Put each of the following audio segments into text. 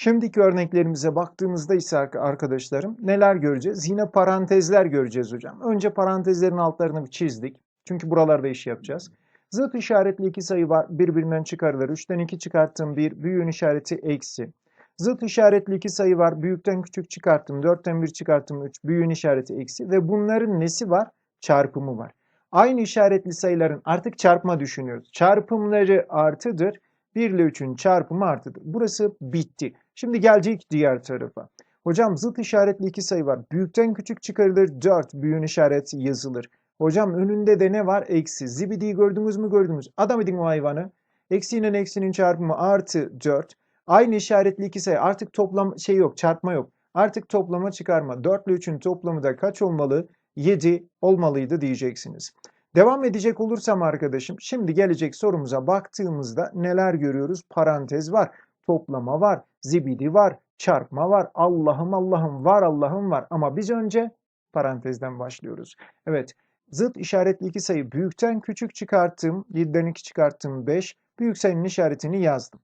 Şimdiki örneklerimize baktığımızda ise ark- arkadaşlarım neler göreceğiz? Yine parantezler göreceğiz hocam. Önce parantezlerin altlarını bir çizdik. Çünkü buralarda iş yapacağız. Zıt işaretli iki sayı var. Birbirinden çıkarılır. 3'ten 2 çıkarttım 1. Büyüğün işareti eksi. Zıt işaretli iki sayı var. Büyükten küçük çıkarttım. 4'ten 1 çıkarttım 3. Büyüğün işareti eksi. Ve bunların nesi var? Çarpımı var. Aynı işaretli sayıların artık çarpma düşünüyoruz. Çarpımları artıdır. 1 ile 3'ün çarpımı artıdır. Burası bitti. Şimdi gelecek diğer tarafa. Hocam zıt işaretli iki sayı var. Büyükten küçük çıkarılır 4. Büyüğün işareti yazılır. Hocam önünde de ne var? Eksi. Zibidiyi gördünüz mü gördünüz. Adam edin o hayvanı. Eksiyle eksinin çarpımı artı 4. Aynı işaretli iki sayı. Artık toplam şey yok. Çarpma yok. Artık toplama çıkarma. 4 ile 3'ün toplamı da kaç olmalı? 7 olmalıydı diyeceksiniz. Devam edecek olursam arkadaşım şimdi gelecek sorumuza baktığımızda neler görüyoruz? Parantez var, toplama var, zibidi var, çarpma var. Allah'ım Allah'ım var Allah'ım var. Ama biz önce parantezden başlıyoruz. Evet zıt işaretli iki sayı büyükten küçük çıkarttım. 7'den 2 çıkarttım 5. Büyük sayının işaretini yazdım.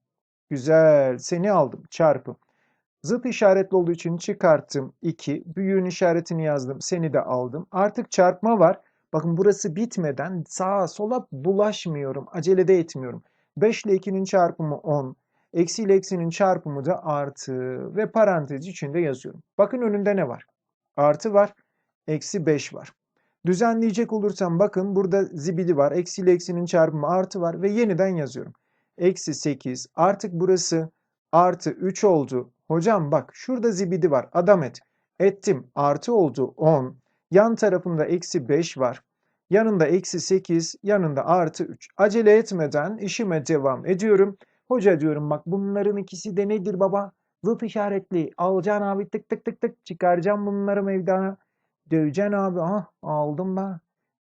Güzel seni aldım çarpı. Zıt işaretli olduğu için çıkarttım 2. Büyüğün işaretini yazdım. Seni de aldım. Artık çarpma var. Bakın burası bitmeden sağa sola bulaşmıyorum. Acele de etmiyorum. 5 ile 2'nin çarpımı 10. Eksi ile eksinin çarpımı da artı. Ve parantez içinde yazıyorum. Bakın önünde ne var? Artı var. Eksi 5 var. Düzenleyecek olursam bakın burada zibidi var. Eksi ile eksinin çarpımı artı var. Ve yeniden yazıyorum. Eksi 8. Artık burası artı 3 oldu. Hocam bak şurada zibidi var. Adam et. Ettim. Artı oldu 10. Yan tarafında eksi 5 var. Yanında eksi 8, yanında artı 3. Acele etmeden işime devam ediyorum. Hoca diyorum bak bunların ikisi de nedir baba? Zıt işaretli. Alacaksın abi tık tık tık tık. Çıkaracağım bunları meydana. Döveceksin abi. Ah aldım ben.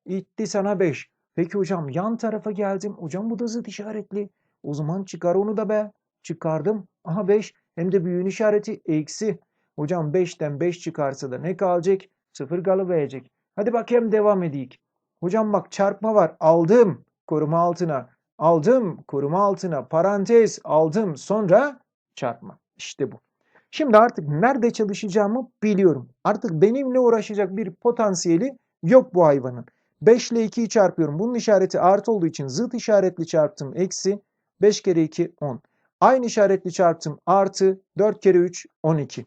İtti sana 5. Peki hocam yan tarafa geldim. Hocam bu da zıt işaretli. O zaman çıkar onu da be. Çıkardım. Aha 5. Hem de büyüğün işareti eksi. Hocam 5'ten 5 çıkarsa da ne kalacak? 0 kalıverecek. Hadi bakayım devam edik. Hocam bak çarpma var. Aldım. Koruma altına. Aldım. Koruma altına. Parantez. Aldım. Sonra çarpma. İşte bu. Şimdi artık nerede çalışacağımı biliyorum. Artık benimle uğraşacak bir potansiyeli yok bu hayvanın. 5 ile 2'yi çarpıyorum. Bunun işareti artı olduğu için zıt işaretli çarptım. Eksi. 5 kere 2 10. Aynı işaretli çarptım. Artı. 4 kere 3 12.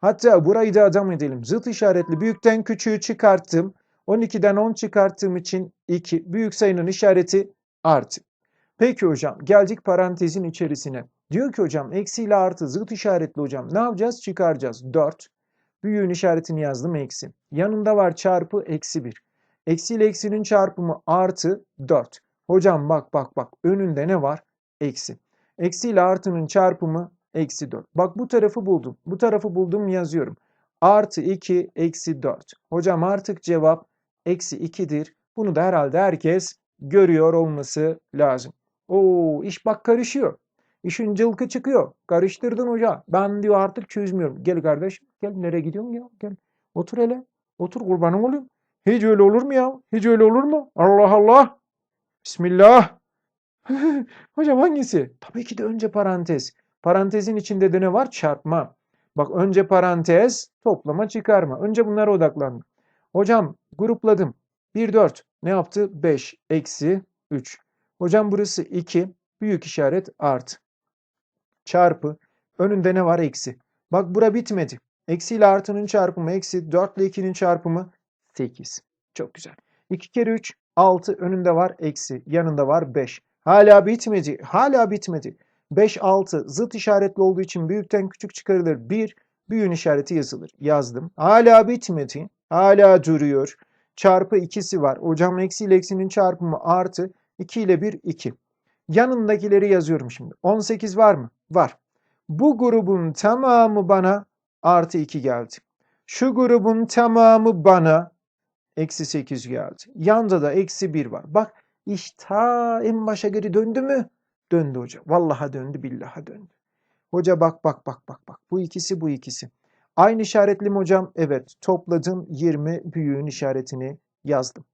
Hatta burayı da adam edelim. Zıt işaretli büyükten küçüğü çıkarttım. 12'den 10 çıkarttığım için 2. Büyük sayının işareti artı. Peki hocam geldik parantezin içerisine. Diyor ki hocam eksi ile artı zıt işaretli hocam. Ne yapacağız? Çıkaracağız. 4. Büyüğün işaretini yazdım eksi. Yanında var çarpı eksi 1. Eksi ile eksinin çarpımı artı 4. Hocam bak bak bak önünde ne var? Eksi. Eksi ile artının çarpımı eksi 4. Bak bu tarafı buldum. Bu tarafı buldum yazıyorum. Artı 2 eksi 4. Hocam artık cevap eksi 2'dir. Bunu da herhalde herkes görüyor olması lazım. Oo iş bak karışıyor. İşin cılkı çıkıyor. Karıştırdın hoca. Ben diyor artık çözmüyorum. Gel kardeş. Gel nereye gidiyorsun ya? Gel. Otur hele. Otur kurbanım olayım. Hiç öyle olur mu ya? Hiç öyle olur mu? Allah Allah. Bismillah. Hocam hangisi? Tabii ki de önce parantez. Parantezin içinde de ne var? Çarpma. Bak önce parantez, toplama, çıkarma. Önce bunlara odaklandım. Hocam grupladım. 1, 4. Ne yaptı? 5 eksi 3. Hocam burası 2. Büyük işaret artı. Çarpı. Önünde ne var? Eksi. Bak bura bitmedi. Eksi ile artının çarpımı eksi. 4 ile 2'nin çarpımı 8. Çok güzel. 2 kere 3 6. Önünde var eksi. Yanında var 5. Hala bitmedi. Hala bitmedi. 5, 6 zıt işaretli olduğu için büyükten küçük çıkarılır. 1, büyüğün işareti yazılır. Yazdım. Hala bitmedi. Hala duruyor. Çarpı ikisi var. Hocam eksi ile eksinin çarpımı artı. 2 ile 1, 2. Yanındakileri yazıyorum şimdi. 18 var mı? Var. Bu grubun tamamı bana artı 2 geldi. Şu grubun tamamı bana eksi 8 geldi. Yanda da eksi 1 var. Bak iş ta en başa geri döndü mü? Döndü hoca. Vallaha döndü, billaha döndü. Hoca bak bak bak bak bak. Bu ikisi bu ikisi. Aynı işaretli mi hocam? Evet. Topladım 20 büyüğün işaretini yazdım.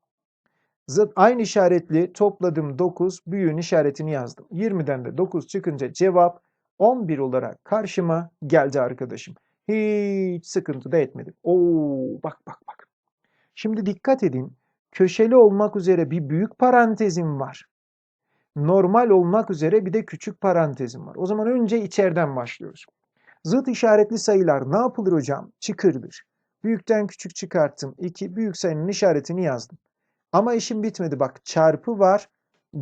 Zıt aynı işaretli topladım 9 büyüğün işaretini yazdım. 20'den de 9 çıkınca cevap 11 olarak karşıma geldi arkadaşım. Hiç sıkıntı da etmedim. Oo bak bak bak. Şimdi dikkat edin. Köşeli olmak üzere bir büyük parantezim var. Normal olmak üzere bir de küçük parantezim var. O zaman önce içeriden başlıyoruz. Zıt işaretli sayılar ne yapılır hocam? Çıkırdır. Büyükten küçük çıkarttım. 2 büyük sayının işaretini yazdım. Ama işim bitmedi bak. Çarpı var,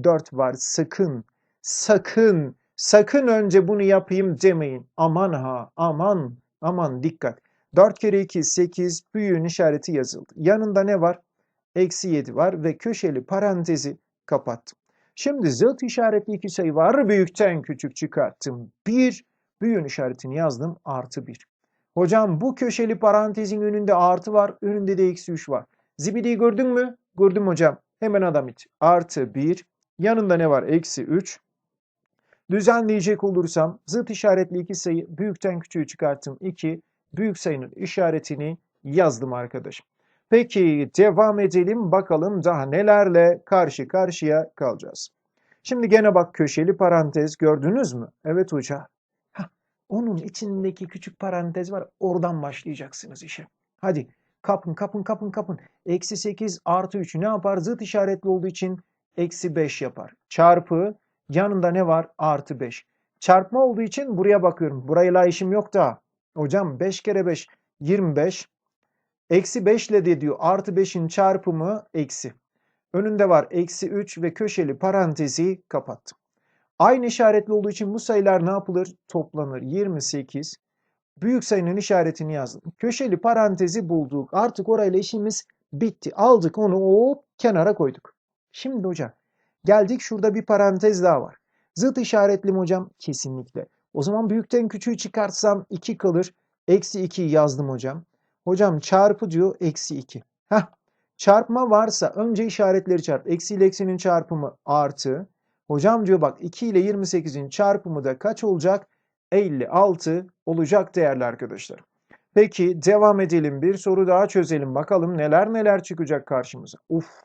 4 var. Sakın, sakın, sakın önce bunu yapayım demeyin. Aman ha, aman, aman dikkat. 4 kere 2 8 büyüğün işareti yazıldı. Yanında ne var? Eksi 7 var ve köşeli parantezi kapattım. Şimdi zıt işaretli iki sayı var. Büyükten küçük çıkarttım. 1 büyüğün işaretini yazdım. Artı 1. Hocam bu köşeli parantezin önünde artı var. Önünde de eksi 3 var. Zibidiyi gördün mü? Gördüm hocam. Hemen adam it. Artı 1. Yanında ne var? Eksi 3. Düzenleyecek olursam zıt işaretli iki sayı büyükten küçüğü çıkarttım. 2. Büyük sayının işaretini yazdım arkadaşım. Peki devam edelim bakalım daha nelerle karşı karşıya kalacağız. Şimdi gene bak köşeli parantez gördünüz mü? Evet hoca. Hah, onun içindeki küçük parantez var. Oradan başlayacaksınız işe. Hadi kapın kapın kapın kapın. Eksi 8 artı 3 ne yapar? Zıt işaretli olduğu için eksi 5 yapar. Çarpı yanında ne var? Artı 5. Çarpma olduğu için buraya bakıyorum. Burayla işim yok da. Hocam 5 kere 5 25. Eksi 5 ile de diyor artı 5'in çarpımı eksi. Önünde var eksi 3 ve köşeli parantezi kapattım. Aynı işaretli olduğu için bu sayılar ne yapılır? Toplanır. 28. Büyük sayının işaretini yazdım. Köşeli parantezi bulduk. Artık orayla işimiz bitti. Aldık onu hop kenara koyduk. Şimdi hocam geldik şurada bir parantez daha var. Zıt işaretli mi hocam? Kesinlikle. O zaman büyükten küçüğü çıkartsam 2 kalır. Eksi 2 yazdım hocam. Hocam çarpı diyor eksi 2. Heh. Çarpma varsa önce işaretleri çarp. Eksi ile eksinin çarpımı artı. Hocam diyor bak 2 ile 28'in çarpımı da kaç olacak? 56 olacak değerli arkadaşlar. Peki devam edelim. Bir soru daha çözelim. Bakalım neler neler çıkacak karşımıza. Uf.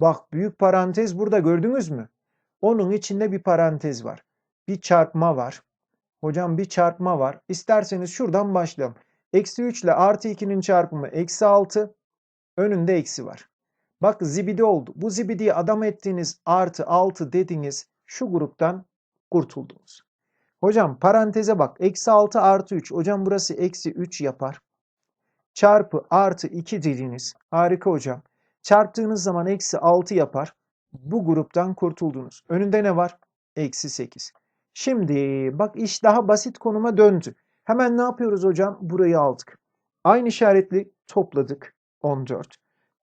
Bak büyük parantez burada gördünüz mü? Onun içinde bir parantez var. Bir çarpma var. Hocam bir çarpma var. İsterseniz şuradan başlayalım. Eksi 3 ile artı 2'nin çarpımı eksi 6. Önünde eksi var. Bak zibidi oldu. Bu zibidiyi adam ettiğiniz artı 6 dediğiniz şu gruptan kurtuldunuz. Hocam paranteze bak. Eksi 6 artı 3. Hocam burası eksi 3 yapar. Çarpı artı 2 dediğiniz. Harika hocam. Çarptığınız zaman eksi 6 yapar. Bu gruptan kurtuldunuz. Önünde ne var? Eksi 8. Şimdi bak iş daha basit konuma döndü. Hemen ne yapıyoruz hocam? Burayı aldık. Aynı işaretli topladık. 14.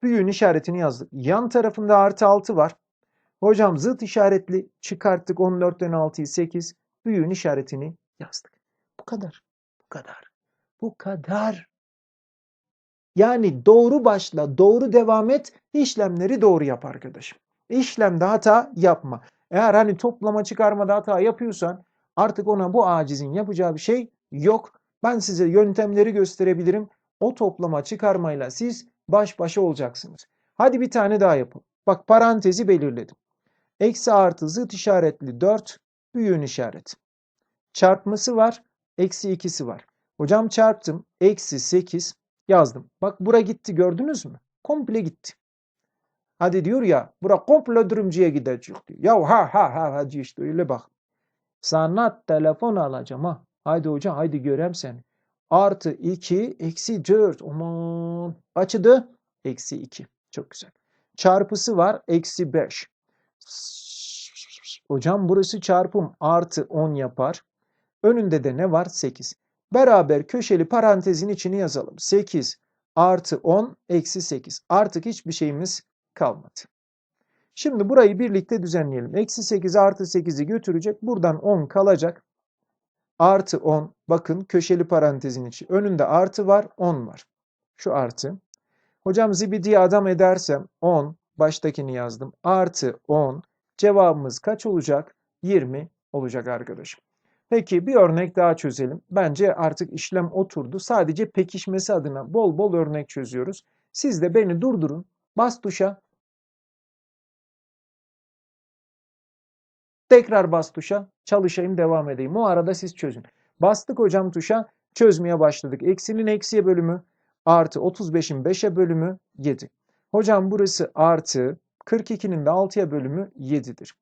Büyüğün işaretini yazdık. Yan tarafında artı 6 var. Hocam zıt işaretli çıkarttık 14'ten 6'yı 8. Büyüğün işaretini yazdık. Bu kadar. Bu kadar. Bu kadar. Yani doğru başla, doğru devam et, işlemleri doğru yap arkadaşım. İşlemde hata yapma. Eğer hani toplama çıkarmada hata yapıyorsan artık ona bu acizin yapacağı bir şey yok. Ben size yöntemleri gösterebilirim. O toplama çıkarmayla siz baş başa olacaksınız. Hadi bir tane daha yapalım. Bak parantezi belirledim. Eksi artı zıt işaretli 4 büyüğün işaret. Çarpması var. Eksi 2'si var. Hocam çarptım. Eksi 8 yazdım. Bak bura gitti gördünüz mü? Komple gitti. Hadi diyor ya bura komple durumcuya gidecek diyor. Ya ha ha ha hacı işte öyle bak. Sana telefon alacağım ha. Haydi hocam haydi görem seni. Artı 2 eksi 4. Aman. Açıdı. Eksi 2. Çok güzel. Çarpısı var. Eksi 5. Hocam burası çarpım. Artı 10 yapar. Önünde de ne var? 8. Beraber köşeli parantezin içini yazalım. 8 artı 10 eksi 8. Artık hiçbir şeyimiz kalmadı. Şimdi burayı birlikte düzenleyelim. Eksi 8 artı 8'i götürecek. Buradan 10 kalacak. Artı 10. Bakın köşeli parantezin içi. Önünde artı var. 10 var. Şu artı. Hocam zibidiyi adam edersem 10. Baştakini yazdım. Artı 10. Cevabımız kaç olacak? 20 olacak arkadaşım. Peki bir örnek daha çözelim. Bence artık işlem oturdu. Sadece pekişmesi adına bol bol örnek çözüyoruz. Siz de beni durdurun. Bas tuşa Tekrar bas tuşa. Çalışayım devam edeyim. O arada siz çözün. Bastık hocam tuşa. Çözmeye başladık. Eksinin eksiye bölümü artı 35'in 5'e bölümü 7. Hocam burası artı 42'nin de 6'ya bölümü 7'dir.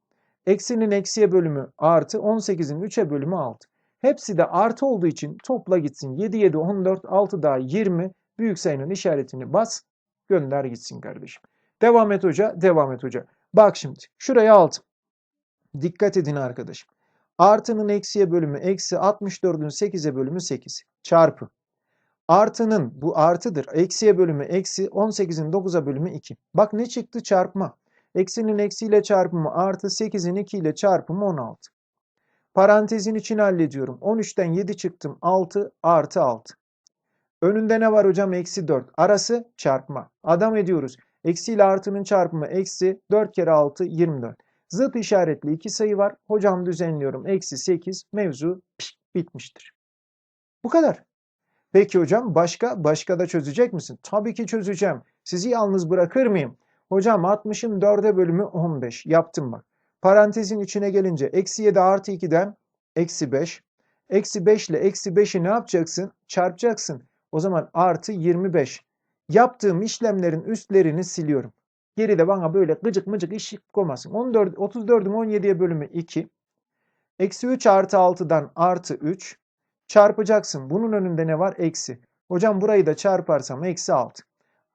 Eksinin eksiye bölümü artı 18'in 3'e bölümü 6. Hepsi de artı olduğu için topla gitsin. 7, 7, 14, 6 daha 20. Büyük sayının işaretini bas. Gönder gitsin kardeşim. Devam et hoca. Devam et hoca. Bak şimdi. Şuraya aldım. Dikkat edin arkadaşım. Artının eksiye bölümü eksi 64'ün 8'e bölümü 8. Çarpı. Artının bu artıdır. Eksiye bölümü eksi 18'in 9'a bölümü 2. Bak ne çıktı çarpma. Eksinin eksiyle çarpımı artı 8'in 2 ile çarpımı 16. Parantezin içine hallediyorum. 13'ten 7 çıktım. 6 artı 6. Önünde ne var hocam? Eksi 4. Arası çarpma. Adam ediyoruz. Eksi ile artının çarpımı eksi 4 kere 6 24. Zıt işaretli iki sayı var. Hocam düzenliyorum. Eksi 8. Mevzu bitmiştir. Bu kadar. Peki hocam başka? Başka da çözecek misin? Tabii ki çözeceğim. Sizi yalnız bırakır mıyım? Hocam 60'ın 4'e bölümü 15. Yaptım bak. Parantezin içine gelince eksi 7 artı 2'den eksi 5. Eksi 5 ile eksi 5'i ne yapacaksın? Çarpacaksın. O zaman artı 25. Yaptığım işlemlerin üstlerini siliyorum. Geride bana böyle gıcık mıcık iş koymasın. 14, 34'ün 17'ye bölümü 2. Eksi 3 artı 6'dan artı 3. Çarpacaksın. Bunun önünde ne var? Eksi. Hocam burayı da çarparsam eksi 6.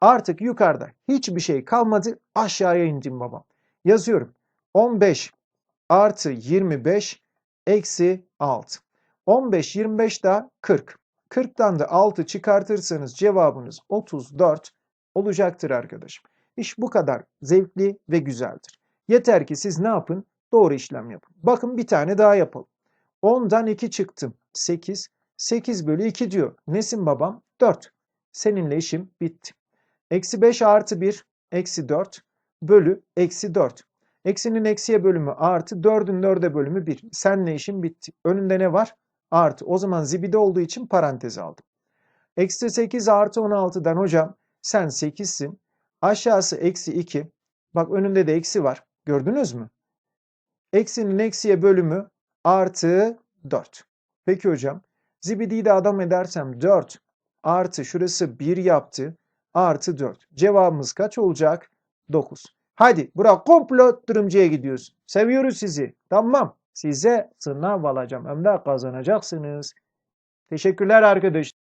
Artık yukarıda hiçbir şey kalmadı. Aşağıya indim babam. Yazıyorum. 15 artı 25 eksi 6. 15, 25 daha 40. 40'tan da 6 çıkartırsanız cevabınız 34 olacaktır arkadaşım. İş bu kadar zevkli ve güzeldir. Yeter ki siz ne yapın? Doğru işlem yapın. Bakın bir tane daha yapalım. 10'dan 2 çıktım. 8. 8 bölü 2 diyor. Nesin babam? 4. Seninle işim bitti. Eksi 5 artı 1 eksi 4 bölü eksi 4. Eksinin eksiye bölümü artı 4'ün 4'e bölümü 1. Senle işim bitti. Önünde ne var? Artı. O zaman zibide olduğu için parantez aldım. Eksi 8 artı 16'dan hocam sen 8'sin. Aşağısı eksi 2. Bak önünde de eksi var. Gördünüz mü? Eksinin eksiye bölümü artı 4. Peki hocam. Zibidiyi de adam edersem 4 artı şurası 1 yaptı. Artı 4. Cevabımız kaç olacak? 9. Hadi bırak komplo dırımcıya gidiyoruz. Seviyoruz sizi. Tamam. Size sınav alacağım. Hem de kazanacaksınız. Teşekkürler arkadaşlar.